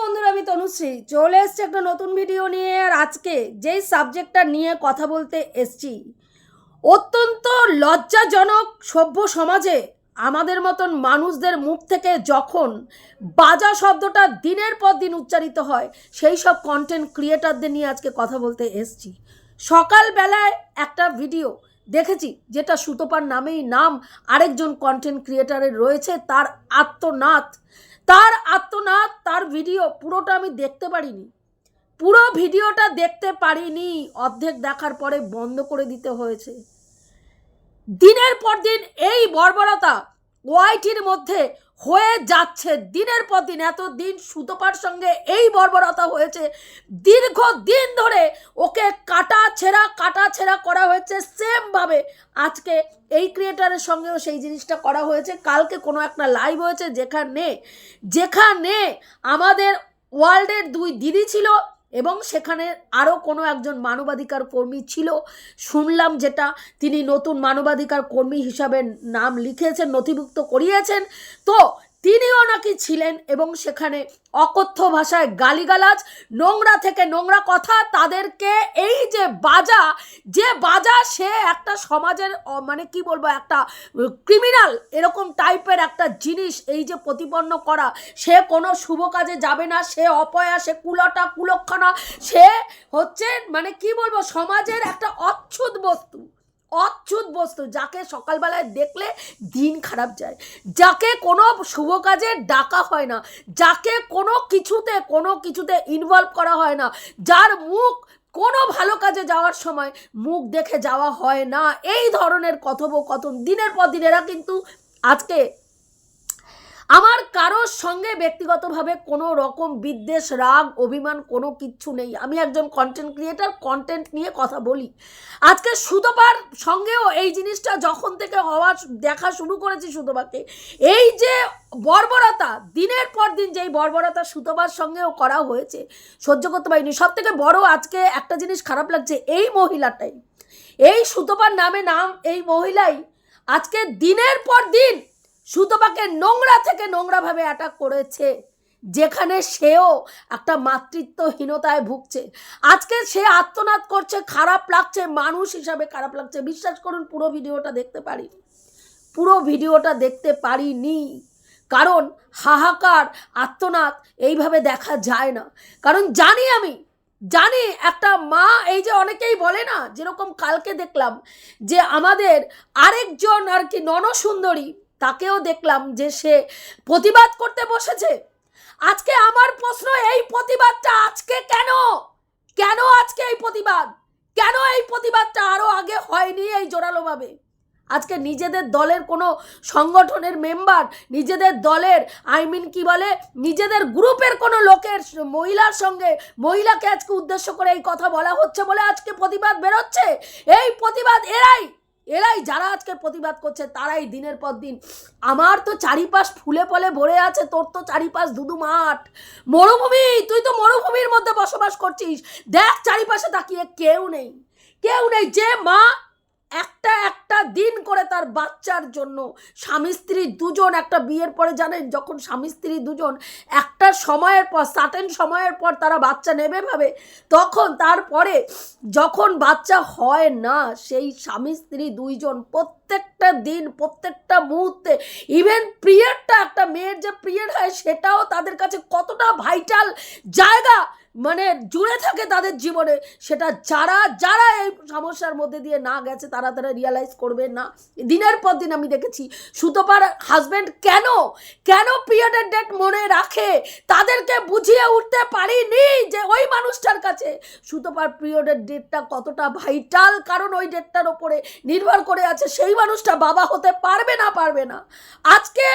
বন্ধুরা, আমি তনুশ্রী। চলে এসছি একটা নতুন ভিডিও নিয়ে, আর আজকে যেই সাবজেক্টটা নিয়ে কথা বলতে এসছি, অত্যন্ত লজ্জাজনক সভ্য সমাজে আমাদের মতন মানুষদের মুখ থেকে যখন বাজা শব্দটা দিনের পর দিন উচ্চারিত হয়, সেই সব কন্টেন্ট ক্রিয়েটারদের নিয়ে আজকে কথা বলতে এসছি। সকালবেলায় একটা ভিডিও দেখেছি, যেটা সুতোপার নামেই নাম আরেকজন কন্টেন্ট ক্রিয়েটারের রয়েছে, তার আত্মনাথ। তার আত্মনাথ তার ভিডিও পুরোটা আমি দেখতে পারিনি। পুরো ভিডিওটা দেখতে পারিনি। অর্ধেক দেখার পরে বন্ধ করে দিতে হয়েছে। দিনের পর দিন এই বর্বরতা ওয়াইটির মধ্যে হয়ে যাচ্ছে। দিনের পর দিন এত দিন সুতোপার সঙ্গে এই বর্বরতা হয়েছে। দীর্ঘ দিন ধরে ওকে কাটা ছেঁড়া কাটা ছেঁড়া করা হয়েছে সেমভাবে আজকে এই ক্রিয়েটারের সঙ্গেও সেই জিনিসটা করা হয়েছে। কালকে কোনো একটা লাইভ হয়েছে যেখানে যেখানে আমাদের ওয়ার্ল্ডের দুই দিদি ছিল এবং সেখানে আরও কোনো একজন মানবাধিকার কর্মী ছিল। শুনলাম যেটা তিনি নতুন মানবাধিকার কর্মী হিসাবে নাম লিখেছেন, নথিভুক্ত করিয়েছেন। তো তিনিও নাকি ছিলেন এবং সেখানে অকথ্য ভাষায় গালিগালাজ, নোংরা থেকে নোংরা কথা তাদেরকে এই যে বাজা যে বাজা সে একটা সমাজের মানে কি বলব, একটা ক্রিমিনাল এরকম টাইপের একটা জিনিস এই যে প্রতিপন্ন করা। সে কোনো শুভ কাজে যাবে না, সে অপয়া, সে কুলটা কুলক্ষণা, সে হচ্ছে মানে কি বলব, সমাজের একটা অচ্ছুত বস্তু। অচ্ছুত বস্তু যাকে সকালবেলায় দেখলে দিন খারাপ যায়। যাকে কোনো শুভ কাজে ডাকা হয় না, যাকে কোনো কিছুতে কোনো কিছুতে ইনভলভ করা হয় না, যার মুখ কোনো ভালো কাজে যাওয়ার সময় মুখ দেখে যাওয়া হয় না। এই ধরনের কথোপকথন দিনের পর দিন এরা কিন্তু আজকে আমার কারোর সঙ্গে ব্যক্তিগতভাবে কোনো রকম বিদ্বেষ, রাগ, অভিমান কোনো কিচ্ছু নেই। আমি একজন কন্টেন্ট ক্রিয়েটার কন্টেন্ট নিয়ে কথা বলি। আজকে সুতোপার সঙ্গেও এই জিনিসটা যখন থেকে হওয়া দেখা শুরু করেছি সুতোপাকে, এই যে বর্বরতা, দিনের পর দিন যেই বর্বরতা সুতোপার সঙ্গেও করা হয়েছে, সহ্য করতে পারিনি। সব থেকে বড় আজকে একটা জিনিস খারাপ লাগছে, এই মহিলাটাই। এই সুতোপার নামে নাম এই মহিলাই আজকে দিনের পর দিন সুতপাকে নোংরা থেকে নোংরাভাবে অ্যাটাক করেছে, যেখানে সেও একটা মাতৃত্বহীনতায় ভুগছে। আজকে সে আত্মনাদ করছে, খারাপ লাগছে, মানুষ হিসাবে খারাপ লাগছে। বিশ্বাস করুন, পুরো ভিডিওটা দেখতে পারিনি পুরো ভিডিওটা দেখতে পারিনি। কারণ হাহাকার, আত্মনাদ এইভাবে দেখা যায় না। কারণ জানি আমি, জানি একটা মা, এই যে অনেকেই বলে না, যেরকম কালকে দেখলাম যে আমাদের আরেকজন আর কি ননসুন্দরী তাকেও দেখলাম যে সে প্রতিবাদ করতে বসেছে। আজকে আমার প্রশ্ন, এই প্রতিবাদটা আজকে কেন? কেন আজকে এই প্রতিবাদ? কেন এই প্রতিবাদটা আরও আগে হয়নি এই জোরালোভাবে? আজকে নিজেদের দলের কোনো সংগঠনের মেম্বার, নিজেদের দলের, আই মিন কি বলে, নিজেদের গ্রুপের কোনো লোকের মহিলার সঙ্গে, মহিলাকে আজকে উদ্দেশ্য করে এই কথা বলা হচ্ছে বলে আজকে প্রতিবাদ বেরোচ্ছে? এই প্রতিবাদ এরাই এরাই যারা আজকে প্রতিবাদ করছে, তারাই দিনের পর দিন। আমার তো চারিপাশ ফুলে ফলে ভরে আছে, তোর তো চারিপাশ দুদু মাঠ মরুভূমি, তুই তো মরুভূমির মধ্যে বসবাস করছিস। দেখ চারিপাশে তাকিয়ে কেউ নেই। কেউ নেই, যে মা একটা একটা দিন করে তার বাচ্চার জন্য স্বামী স্ত্রী দুজন একটা বিয়ের পরে জানেন, যখন স্বামী স্ত্রী দুজন একটা সময়ের পর সার্টেন সময়ের পর তারা বাচ্চা নেবে ভাবে, তখন তারপরে যখন বাচ্চা হয় না, সেই স্বামী স্ত্রী দুইজন প্রত্যেকটা দিন, প্রত্যেকটা মুহূর্তে ইভেন পিরিয়ডটা একটা মেয়ের যে পিরিয়ড হয়, সেটাও তাদের কাছে কতটা ভাইটাল জায়গা মানে জুড়ে থাকে তাদের জীবনে, সেটা যারা যারা এই সমস্যার মধ্যে দিয়ে না গেছে তারা তারা রিয়ালাইজ করবে না। দিনের পর দিন আমি দেখেছি, সুতোপার হাজব্যান্ড কেন কেন পিরিয়ডের ডেট মনে রাখে? তাদেরকে বুঝিয়ে উঠতে পারিনি যে ওই মানুষটার কাছে। সুতোপার পিরিয়ডের ডেটটা কতটা ভাইটাল কারণ ওই ডেটটার ওপরে নির্ভর করে আছে, সেই মানুষটা বাবা হতে পারবে না পারবে না। আজকে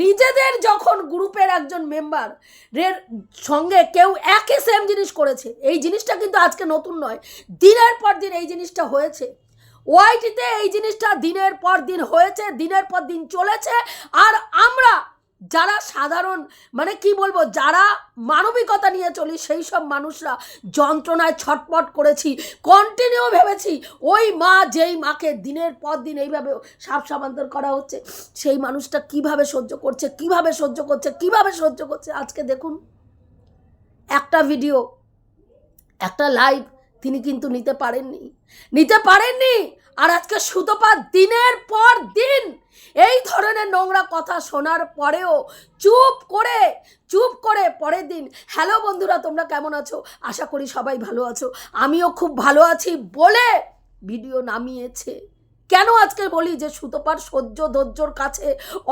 নিজেদের যখন গ্রুপের একজন মেম্বার রের সঙ্গে কেউ একই সেম জিনিস করেছে, এই জিনিসটা কিন্তু আজকে নতুন নয়, দিনের পর দিন এই জিনিসটা হয়েছে। ওয়াইটিতে এই জিনিসটা দিনের পর দিন হয়েছে, দিনের পর দিন চলেছে, আর আমরা যারা সাধারণ মানে কি বলব, যারা মানবিকতা নিয়ে চলি, সেই সব মানুষরা যন্ত্রণায় ছটপট করেছি কন্টিনিউ ভেবেছি, ওই মা যেই মাকে দিনের পর দিন এইভাবে সাপ সাবান্তর করা হচ্ছে, সেই মানুষটা কীভাবে সহ্য করছে, কীভাবে সহ্য করছে, কীভাবে সহ্য করছে, আজকে দেখুন। একটা ভিডিও একটা লাইভ তিনি কিন্তু নিতে পারেননি। নিতে পারেননি, আর আজকে সুতপা দিনের পর দিন এই ধরনের নোংরা কথা শোনার পরেও চুপ করে চুপ করে পরের দিন, হ্যালো বন্ধুরা, তোমরা কেমন আছো? আশা করি সবাই ভালো আছো। আমিও খুব ভালো আছি বলে ভিডিও নামিয়েছে। কেন আজকে বলি যে সুতপার সহ্য ধৈর্যর কাছে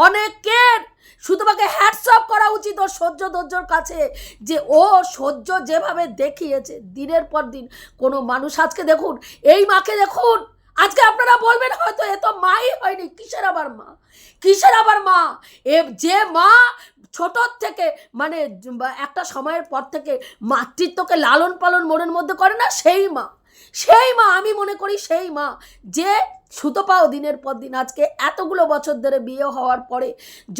অনেকের সুতপাকে হ্যাটসঅপ করা উচিত ওর সহ্য ধৈর্যর কাছে যে ও সহ্য যেভাবে দেখিয়েছে, দিনের পর দিন কোনো মানুষ আজকে দেখুন, এই মাকে দেখুন আজকে আপনারা বলবেন হয়তো এ তো মাই হয়নি, কিসের আবার মা? কিসের আবার মা? এ যে মা ছোটোর থেকে মানে একটা সময়ের পর থেকে মাতৃত্বকে লালন পালন মনের মধ্যে করে না, সেই মা। সেই মা, আমি মনে করি সেই মা, যে সুতপাও দিনের পর দিন। আজকে এতগুলো বছর ধরে বিয়ে হওয়ার পরে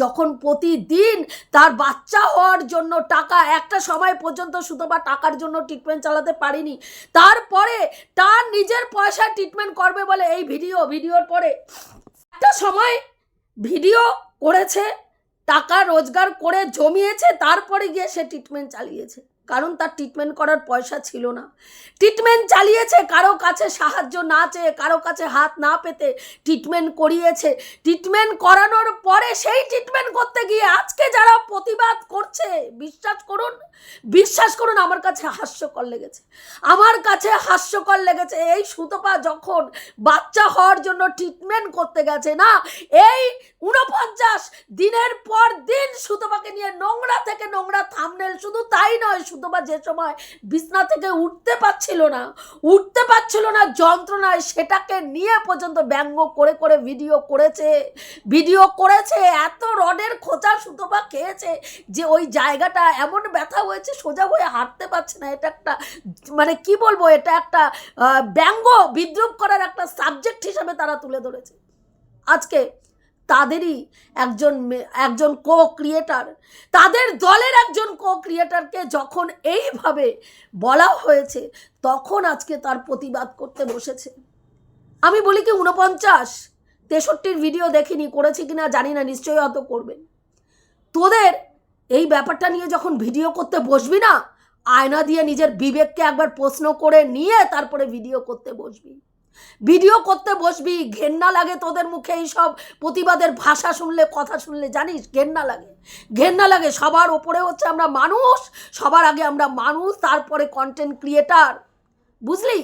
যখন প্রতিদিন তার বাচ্চা হওয়ার জন্য টাকা, একটা সময় পর্যন্ত সুতপা টাকার জন্য ট্রিটমেন্ট চালাতে পারিনি, তারপরে তার নিজের পয়সা ট্রিটমেন্ট করবে বলে এই ভিডিও, ভিডিওর পরে একটা সময় ভিডিও করেছে, টাকা রোজগার করে জমিয়েছে, তারপরে গিয়ে সে ট্রিটমেন্ট চালিয়েছে। কারণ তার ট্রিটমেন্ট করার পয়সা ছিল না। ট্রিটমেন্ট চালিয়েছে, কারও কাছে সাহায্য না চেয়ে, কারও কাছে হাত না পেতে ট্রিটমেন্ট করিয়েছে। ট্রিটমেন্ট করানোর পরে সেই ট্রিটমেন্ট করতে গিয়ে আজকে যারা প্রতিবাদ করছে, বিশ্বাস করুন বিশ্বাস করুন আমার কাছে হাস্যকর লেগেছে। আমার কাছে হাস্যকর লেগেছে এই সুতপা যখন বাচ্চা হওয়ার জন্য ট্রিটমেন্ট করতে গেছে না, এই উনপঞ্চাশ দিনের পর দিন সুতপাকে নিয়ে নোংরা থেকে নোংরা থামনেল শুধু তাই নয় সুতপা যে সময় বিছনা থেকে উঠতে পারছিল না, উঠতে পারছিল না যন্ত্রণায় সেটাকে নিয়ে পর্যন্ত ব্যঙ্গ করে করে ভিডিও করেছে ভিডিও করেছে, এত রডের খোঁচা সুতপা খেয়েছে যে ওই জায়গাটা এমন ব্যথা হয়েছে সোজা হয়ে হাঁটতে পারছে না। এটা একটা মানে কি বলব, এটা একটা ব্যঙ্গ বিদ্রুপ করার একটা সাবজেক্ট হিসাবে তারা তুলে ধরেছে। আজকে তাদেরই একজন একজন কো ক্রিয়েটার তাদের দলের একজন কো ক্রিয়েটারকে যখন এইভাবে বলা হয়েছে, তখন আজকে তার প্রতিবাদ করতে বসেছে। আমি বলি কি উনপঞ্চাশ তেষট্টির ভিডিও দেখিনি, করেছি কিনা জানি না, নিশ্চয়ই অত করবেন। তোদের এই ব্যাপারটা নিয়ে যখন ভিডিও করতে বসবি না, আয়না দিয়ে নিজের বিবেককে একবার প্রশ্ন করে নিয়ে তারপরে ভিডিও করতে বসবি। ভিডিও করতে বসবি, ঘেন্না লাগে তোদের মুখে এইসব প্রতিবাদের ভাষা শুনলে, কথা শুনলে, জানিস? ঘেন্না লাগে। ঘেন্না লাগে। সবার ওপরে হচ্ছে আমরা মানুষ, সবার আগে আমরা মানুষ, তারপরে কন্টেন্ট ক্রিয়েটার বুঝলি?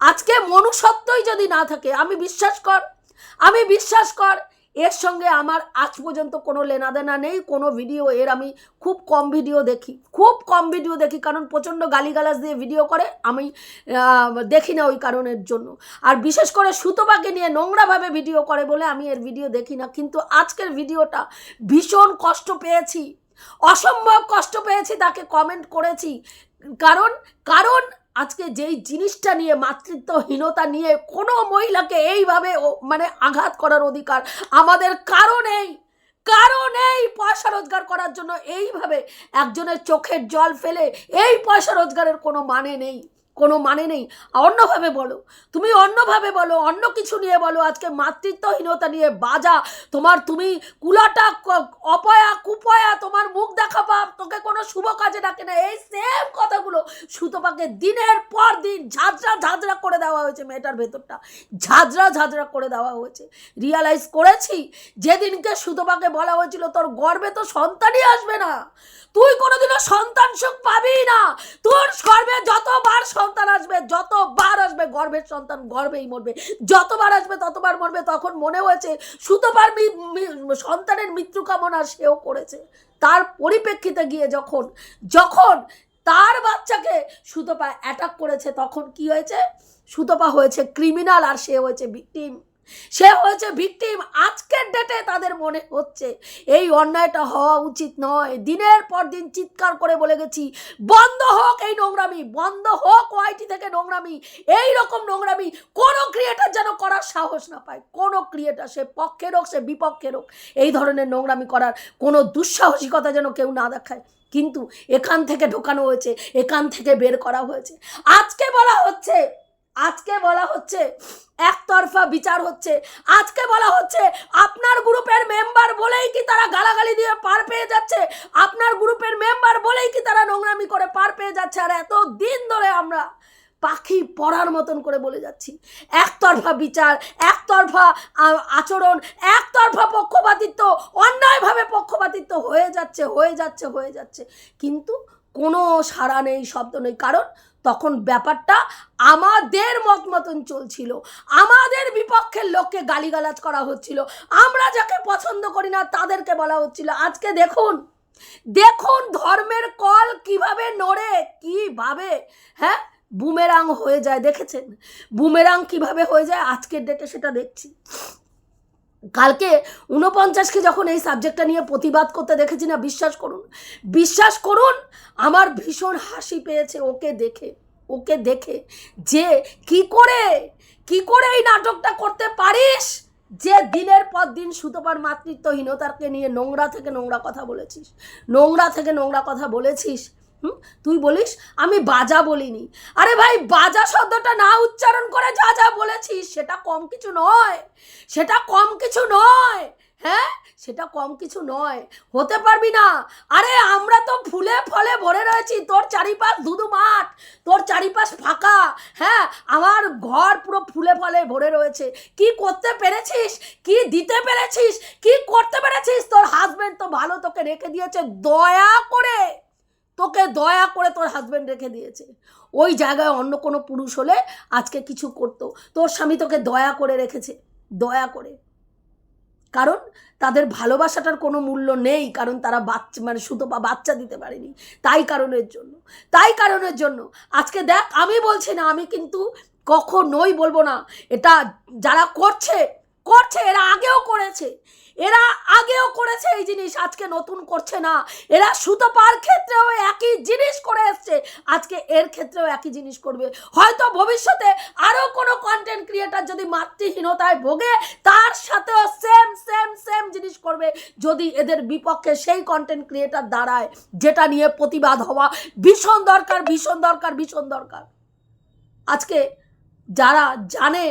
আজকে মনুষ্যত্বই যদি না থাকে, আমি বিশ্বাস কর, আমি বিশ্বাস কর এর সঙ্গে আমার আজ পর্যন্ত কোনো লেনাদেনা নেই, কোনো ভিডিও এর আমি খুব কম ভিডিও দেখি। খুব কম ভিডিও দেখি, কারণ প্রচণ্ড গালিগালাজ দিয়ে ভিডিও করে, আমি দেখি না ওই কারণের জন্য। আর বিশেষ করে সুতোবাকে নিয়ে নোংরাভাবে ভিডিও করে বলে আমি এর ভিডিও দেখি না। কিন্তু আজকের ভিডিওটা ভীষণ কষ্ট পেয়েছি। অসম্ভব কষ্ট পেয়েছি, তাকে কমেন্ট করেছি। কারণ কারণ আজকে যেই জিনিসটা নিয়ে, মাতৃত্বহীনতা নিয়ে কোনো মহিলাকে এইভাবে মানে আঘাত করার অধিকার আমাদের কারণেই কারণেই পয়সা রোজগার করার জন্য। এইভাবে একজনের চোখের জল ফেলে এই পয়সা রোজগারের কোনো মানে নেই। কোনো মানে নেই। অন্যভাবে বলো। তুমি অন্যভাবে বলো, অন্য কিছু নিয়ে বলো। আজকে মাতৃত্বহীনতা নিয়ে বাজা। তোমার তুমি কুলাটা অপয়া কুপয়া তোমার মুখ দেখা পাপ। তোকে কোনো শুভ কাজে ডাকে না। এই সেম সুতপাকে দিনের পর দিন ঝাঁঝরা ঝাঁঝরা করে দেওয়া হয়েছে মেয়েটার ভেতরটা। ঝাঁঝরা ঝাঁঝরা করে দেওয়া হয়েছে। রিয়ালাইজ করেছি, যেদিনকে সুতপাকে বলা হয়েছিল, তোর গর্বে তো সন্তানই আসবে না। তুই কোনোদিনও সন্তান সুখ পাবি না। তোর গর্বে যতবার সন্তান আসবে, যতবার আসবে গর্বের সন্তান, গর্বেই মরবে। যতবার আসবে, ততবার মরবে। তখন মনে হয়েছে মি- সন্তানের মৃত্যু কামনা সেও করেছে। তার পরিপ্রেক্ষিতে গিয়ে যখন যখন তার বাচ্চাকে সুতপা অ্যাটাক করেছে, তখন কি হয়েছে? সুতপা হয়েছে ক্রিমিনাল আর সে হয়েছে ভিকটিম সে হয়েছে ভিকটিম আজকের ডেটে তাদের মনে হচ্ছে, এই অন্যায়টা হওয়া উচিত নয়। দিনের পর দিন চিৎকার করে বলে গেছি, বন্ধ হোক এই নোংরামি, বন্ধ হোক ওয়াইটি থেকে নোংরামি, এই রকম নোংরামি, কোনো ক্রিয়েটার যেন করার সাহস না পায়। কোনো ক্রিয়েটার সে পক্ষের হোক সে বিপক্ষের হোক এই ধরনের নোংরামি করার কোনো দুঃসাহসিকতা যেন কেউ না দেখায়। কিন্তু এখান থেকে ঢোকানো হয়েছে, এখান থেকে বের করা হয়েছে। আজকে বলা হচ্ছে, আজকে বলা হচ্ছে, একতরফা বিচার হচ্ছে। আজকে বলা হচ্ছে, আপনার গ্রুপের মেম্বার বলেই কি তারা গালাগালি দিয়ে পার পেয়ে যাচ্ছে? আপনার গ্রুপের মেম্বার বলেই কি তারা নোংরামি করে পার পেয়ে যাচ্ছে? আর এত দিন ধরে আমরা পাখি পড়ার মতন করে বলে যাচ্ছি। একতরফা বিচার, একতরফা আচরণ, একতরফা পক্ষপাতিত্ব, অন্যায়ভাবে পক্ষপাতিত্ব হয়ে যাচ্ছে হয়ে যাচ্ছে হয়ে যাচ্ছে। কিন্তু কোনো সাড়া নেই, শব্দ নেই। কারণ তখন ব্যাপারটা আমাদের মত মতন চলছিল। আমাদের বিপক্ষের লোককে গালিগালাজ করা হচ্ছিল। আমরা যাকে পছন্দ করি না, তাদেরকে বলা হচ্ছিল। আজকে দেখুন দেখুন ধর্মের কল কীভাবে নড়ে, কীভাবে হ্যাঁ? বুমেরাং হয়ে যায়, দেখেছেন? বুমেরাং কীভাবে হয়ে যায়? আজকের ডেটে সেটা দেখছি। কালকে ঊনপঞ্চাশকে যখন এই সাবজেক্টটা নিয়ে প্রতিবাদ করতে দেখেছি না, বিশ্বাস করুন। বিশ্বাস করুন, আমার ভীষণ হাসি পেয়েছে ওকে দেখে ওকে দেখে যে কি করে কি করে এই নাটকটা করতে পারিস? যে দিনের পর দিন সুতোপার মাতৃত্বহীনতাকে নিয়ে নোংরা থেকে নোংরা কথা বলেছিস, নোংরা থেকে নোংরা কথা বলেছিস তুই বলিস? আমি বাজা বলিনি। আরে ভাই, বাজা শব্দটা না উচ্চারণ করে যা যা বলেছিস, সেটা কম কিছু নয়। সেটা কম কিছু নয়। হ্যাঁ? সেটা কম কিছু নয়। হতে পারবি না। আরে, আমরা তো ফুলে ফলে ভরে রয়েছি। তোর চারিপাশ ধুধু মাঠ। তোর চারিপাশ ফাঁকা। হ্যাঁ? আমার ঘর পুরো ফুলে ফলে ভরে রয়েছে। কি করতে পেরেছিস? কি দিতে পেরেছিস? কি করতে পেরেছিস? তোর হাজবেন্ড তো ভালো তোকে রেখে দিয়েছে। দয়া করে। তোকে দয়া করে তোর হাজব্যান্ড রেখে দিয়েছে। ওই জায়গায় অন্য কোনো পুরুষ হলে আজকে কিছু করতো। তোর স্বামী তোকে দয়া করে রেখেছে, দয়া করে। কারণ তাদের ভালোবাসাটার কোনো মূল্য নেই, কারণ তারা বাচ্চা মানে শুধু বা বাচ্চা দিতে পারেনি। তাই কারণের জন্য, তাই কারণের জন্য। আজকে দেখ, আমি বলছি না, আমি কিন্তু কখনোই বলব না। এটা যারা করছে করছে, এরা আগেও করেছে। এরা আগেও করেছে এই জিনিস, আজকে নতুন করছে না। এরা সুতো পার ক্ষেত্রেও একই জিনিস করে এসছে, আজকে এর ক্ষেত্রেও একই জিনিস করবে। হয়তো ভবিষ্যতে আরও কোনো কন্টেন্ট ক্রিয়েটার যদি মাতৃহীনতায় ভোগে, তার সাথেও সেম সেম সেম জিনিস করবে। যদি এদের বিপক্ষে সেই কন্টেন্ট ক্রিয়েটার দাঁড়ায়, যেটা নিয়ে প্রতিবাদ হওয়া ভীষণ দরকার ভীষণ দরকার ভীষণ দরকার। আজকে যারা জানে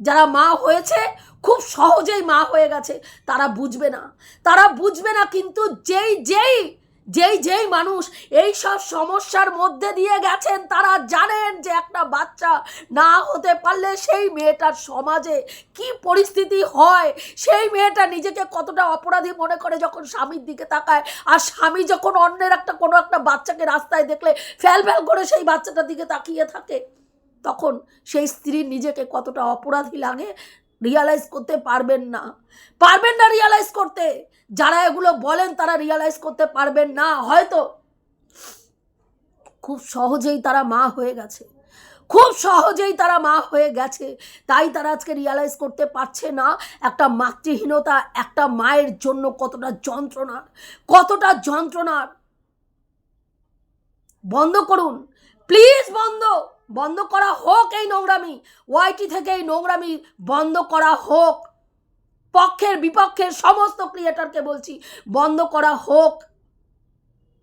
যারা মা হয়েছে, খুব সহজেই মা হয়ে গেছে। তারা বুঝবে না। তারা বুঝবে না কিন্তু যেই যেই যেই যেই মানুষ এই সব সমস্যার মধ্যে দিয়ে গেছেন, তারা জানেন যে একটা বাচ্চা না হতে পারলে সেই মেয়েটার সমাজে কি পরিস্থিতি হয়। সেই মেয়েটা নিজেকে কতটা অপরাধী মনে করে যখন স্বামীর দিকে তাকায়, আর স্বামী যখন অন্যের একটা কোনো একটা বাচ্চাকে রাস্তায় দেখলে ফ্যাল ফ্যাল করে সেই বাচ্চাটার দিকে তাকিয়ে থাকে। তখন সেই স্ত্রী নিজেকে কতটা অপরাধী লাগে রিয়ালাইজ করতে পারবেন না। পারবেন না রিয়ালাইজ করতে। যারা এগুলো বলেন তারা রিয়ালাইজ করতে পারবেন না। হয়তো খুব সহজেই তারা মা হয়ে গেছে। খুব সহজেই তারা মা হয়ে গেছে। তাই তারা আজকে রিয়ালাইজ করতে পারছে না একটা মাতৃহীনতা, একটা মায়ের জন্য কতটা যন্ত্রণার কতটা যন্ত্রণার। বন্ধ করুন। প্লিজ বন্ধ। বন্ধ করা হোক এই নোংরামি ওয়াইটি থেকে এই নোংরামি বন্ধ করা হোক। পক্ষের, বিপক্ষের সমস্ত ক্রিয়েটারকে বলছি, বন্ধ করা হোক।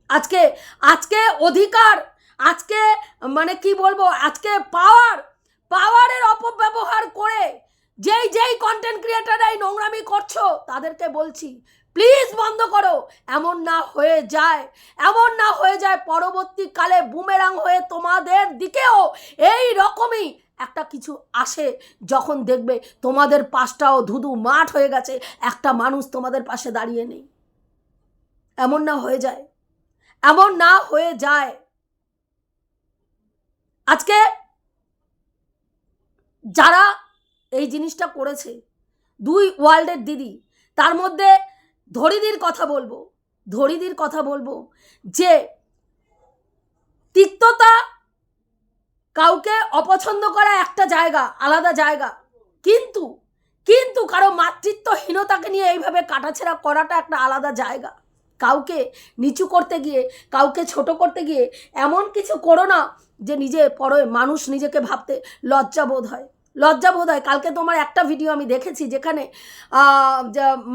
আজকে আজকে অধিকার, আজকে মানে কি বলব, আজকে পাওয়ার পাওয়ারের অপব্যবহার করে যেই যেই কন্টেন্ট ক্রিয়েটার এই নোংরামি করছ, তাদেরকে বলছি প্লিজ বন্ধ করো। এমন না হয়ে যায়। এমন না হয়ে যায় পরবর্তীকালে বুমেরাং হয়ে তোমাদের দিকেও। এই রকমই একটা কিছু আসে যখন দেখবে তোমাদের পাশটাও ধুধু মাঠ হয়ে গেছে, একটা মানুষ তোমাদের পাশে দাঁড়িয়ে নেই। এমন না হয়ে যায়। এমন না হয়ে যায়। আজকে যারা এই জিনিসটা করেছে, দুই ওয়ার্ল্ডের দিদি, তার মধ্যে ধরিদির কথা বলব, ধরিদির কথা বলব যে তিক্ততা কাউকে অপছন্দ করা একটা জায়গা, আলাদা জায়গা। কিন্তু কিন্তু কারও মাতৃত্বহীনতাকে নিয়ে এইভাবে কাটাছেড়া করাটা একটা আলাদা জায়গা। কাউকে নিচু করতে গিয়ে, কাউকে ছোট করতে গিয়ে এমন কিছু করো না যে নিজে পরে মানুষ নিজেকে ভাবতে লজ্জা বোধ হয়। লজ্জা বোধ হয় কালকে তোমার একটা ভিডিও আমি দেখেছি যেখানে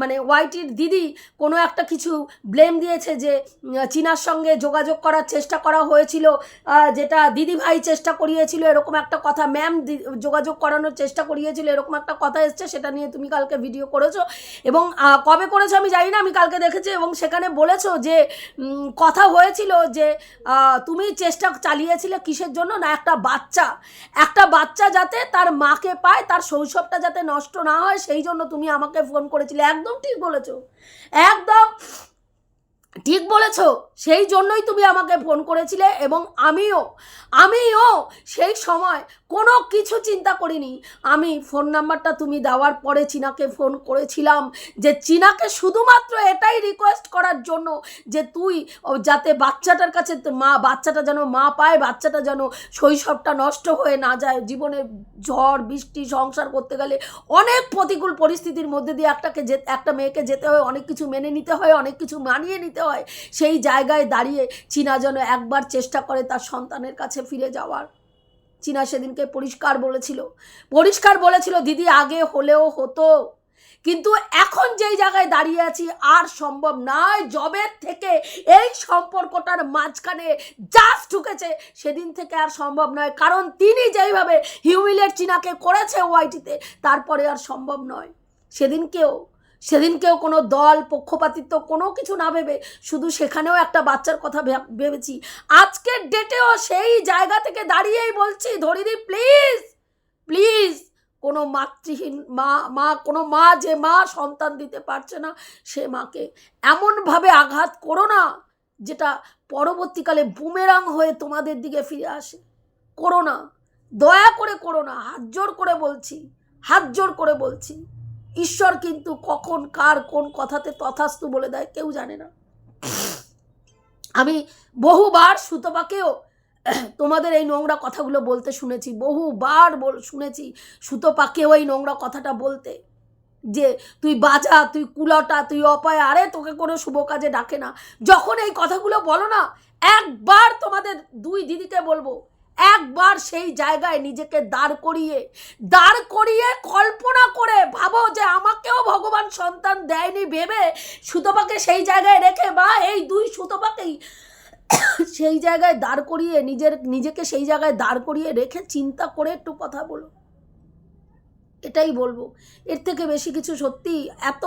মানে ওয়াইটির দিদি কোনো একটা কিছু ব্লেম দিয়েছে যে চীনার সঙ্গে যোগাযোগ করার চেষ্টা করা হয়েছিল যেটা দিদি ভাই চেষ্টা করিয়েছিল, এরকম একটা কথা ম্যাম যোগাযোগ করানোর চেষ্টা করিয়েছিল, এরকম একটা কথা এসছে, সেটা নিয়ে তুমি কালকে ভিডিও করেছ। এবং কবে করেছ আমি জানি না, আমি কালকে দেখেছি এবং সেখানে বলেছ যে কথা হয়েছিল যে তুমি চেষ্টা চালিয়েছিলে কিসের জন্য? না, একটা বাচ্চা। একটা বাচ্চা যাতে তার মাকে পায়, তার শৈশবটা যাতে নষ্ট না হয়, সেই জন্য তুমি আমাকে ফোন করেছিলে। একদম ঠিক বলেছ। একদম ঠিক বলেছ। সেই জন্যই তুমি আমাকে ফোন করেছিলে এবং আমিও আমিও সেই সময় কোনো কিছু চিন্তা করিনি। আমি ফোন নাম্বারটা তুমি দেওয়ার পরে চীনাকে ফোন করেছিলাম যে চীনাকে শুধুমাত্র এটাই রিকোয়েস্ট করার জন্য যে তুই যাতে বাচ্চাটার কাছে মা, বাচ্চাটা যেন মা পায়, বাচ্চাটা যেন শৈশবটা নষ্ট হয়ে না যায়, জীবনে ঝড়, বৃষ্টি, সংসার করতে গেলে অনেক প্রতিকূল পরিস্থিতির মধ্যে দিয়ে একটাকে যে, একটা মেয়েকে যেতে হয়, অনেক কিছু মেনে নিতে হয়, অনেক কিছু মানিয়ে নিতে হয়, সেই জায়গায় দাঁড়িয়ে চীনা যেন একবার চেষ্টা করে তার সন্তানের কাছে ফিরে যাওয়ার। চীনা সেদিনকে পরিষ্কার বলেছিল। পরিষ্কার বলেছিল, দিদি, আগে হলেও হতো। কিন্তু এখন যেই জায়গায় দাঁড়িয়ে আছি, আর সম্ভব নয়। জবের থেকে এই সম্পর্কটার মাঝখানে জাস্ট ঢুকেছে। সেদিন থেকে আর সম্ভব নয়। কারণ তিনি যেইভাবে হিউমিলেট চীনাকে করেছে ওয়াইটিতে তারপরে আর সম্ভব নয়। সেদিনকেও সেদিনকেও কোনো দল, পক্ষপাতিত্ব, কোনো কিছু না ভেবে শুধু সেখানেও একটা বাচ্চার কথা ভেবেছি। আজকের ডেটেও সেই জায়গা থেকে দাঁড়িয়েই বলছি ধরিদি প্লিজ প্লিজ। কোনো মাতৃহীন মা মা, কোনো মা যে মা সন্তান দিতে পারছে না, সে মাকে এমনভাবে আঘাত করো না, যেটা পরবর্তীকালে বুমেরাং হয়ে তোমাদের দিকে ফিরে আসে। করো না। দয়া করে করো না। হাত জোর করে বলছি। হাত জোর করে বলছি। ঈশ্বর কিন্তু কখন, কার, কোন কথাতে তথাস্তু বলে দেয় কেউ জানে না। আমি বহুবার সুতপাকেও তোমাদের এই নোংরা কথাগুলো বলতে শুনেছি, বহুবার বল, শুনেছি সুতপাকেও এই নোংরা কথাটা বলতে, যে তুই বাজা, তুই কুলটা, তুই অপায়, আরে তোকে কোনো শুভ কাজে ডাকে না। যখন এই কথাগুলো বলো না, একবার তোমাদের দুই দিদিকে বলব একবার সেই জায়গায় নিজেকে দাঁড় করিয়ে দাঁড় করিয়ে কল্পনা করে ভাবো যে আমাকেও ভগবান সন্তান দেয়নি ভেবে সুতপাকে সেই জায়গায় রেখে বা এই দুই সুতপাকেই সেই জায়গায় দাঁড় করিয়ে নিজের, নিজেকে সেই জায়গায় দাঁড় করিয়ে রেখে চিন্তা করে একটু কথা বলো। এটাই বলব। এর থেকে বেশি কিছু সত্যি এত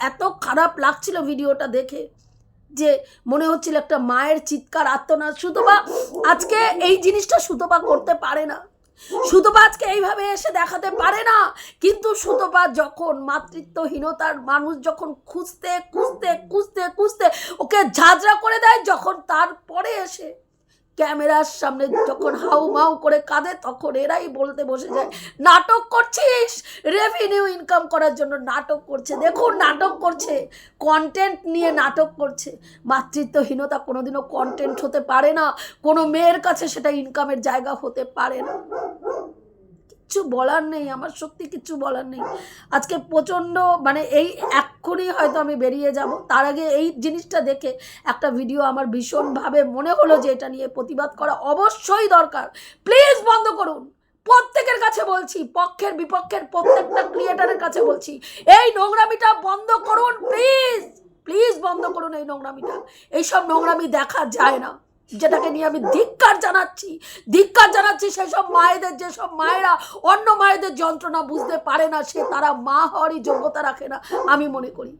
এত খারাপ লাগছিল ভিডিওটা দেখে। যে মনে হচ্ছিল একটা মায়ের চিৎকার আত্মনাদ সুতপা আজকে এই জিনিসটা সুতপা করতে পারে না। সুতপা আজকে এইভাবে এসে দেখাতে পারে না। কিন্তু সুতপা যখন মাতৃত্বহীনতার মানুষ যখন খুঁজতে খুঁজতে খুঁজতে খুঁজতে ওকে ঝাঁঝরা করে দেয়, যখন তারপরে এসে ক্যামেরার সামনে যখন হাউ মাউ করে কাঁদে, তখন এরাই বলতে বসে যায়, নাটক করছিস? রেভিনিউ ইনকাম করার জন্য নাটক করছে। দেখুন, নাটক করছে। কন্টেন্ট নিয়ে নাটক করছে। মাতৃত্বহীনতা কোনোদিনও কন্টেন্ট হতে পারে না। কোনো মেয়ের কাছে সেটা ইনকামের জায়গা হতে পারে না। কিচ্ছু বলার নেই, আমার সত্যি কিচ্ছু বলার নেই। আজকে প্রচণ্ড মানে এই এক্ষুনি হয়তো আমি বেরিয়ে যাব। তার আগে এই জিনিসটা দেখে একটা ভিডিও আমার ভীষণভাবে মনে হলো যে এটা নিয়ে প্রতিবাদ করা অবশ্যই দরকার। প্লিজ বন্ধ করুন। প্রত্যেকের কাছে বলছি, পক্ষের বিপক্ষের প্রত্যেকটা ক্রিয়েটারের কাছে বলছি, এই নোংরামিটা বন্ধ করুন, প্লিজ। প্লিজ বন্ধ করুন এই নোংরামিটা। এইসব নোংরামি দেখা যায় না। যেটাকে নিয়ে আমি ধিক্কার জানাচ্ছি ধিক্কার জানাচ্ছি সেসব মায়েদের, যেসব মায়েরা অন্য মায়েদের যন্ত্রণা বুঝতে পারে না, সে তারা মা হওয়ারই যোগ্যতা রাখে না, আমি মনে করি।